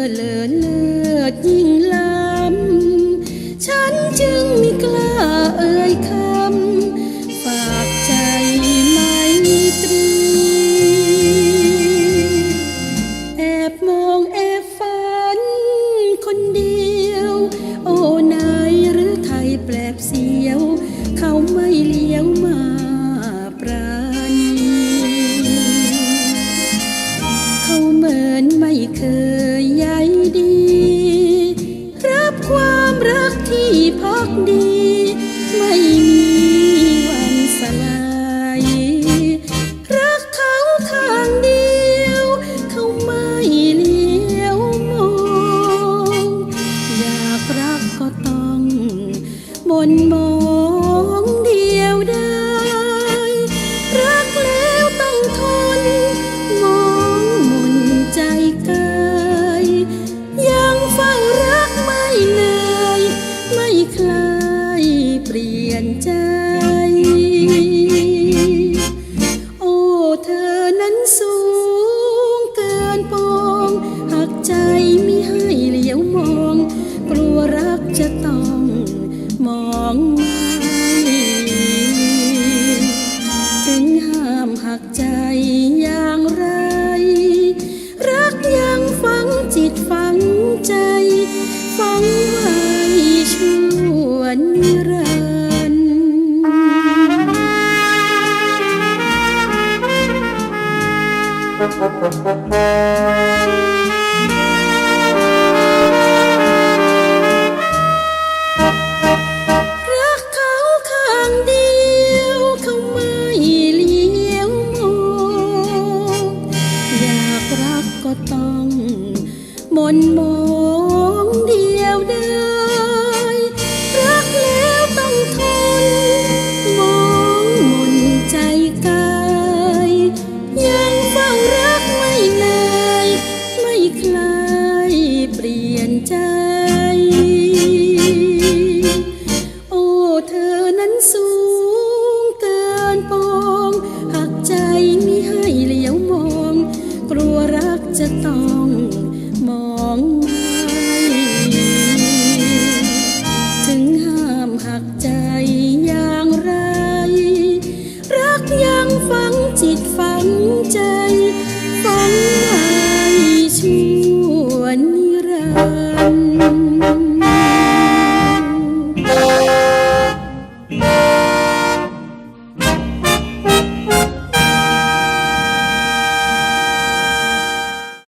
เธอเลิศเลิศยิ่งล้ำ ฉันจึงไมีกล้าเอ่ยคำ ฝากใจไม่ตรี แอบมองแอบฝันคนเดียว โอ้นายหรือไทยแปลบเสียว เขาไม่เลี้ยวมาปราณีเขาเหมือนไม่เคย กดี ไม่มีวันสลายรักเขาข้างเดียว เขาไม่เลี้ยวมอง อยากรักก็ต้องบนมอ ใจอย่างไร รักยังฝังจิตฝังใจ ฝังไว้ชั่วนิรันดร์รั มนม ฝังจิตฝังใจฝัง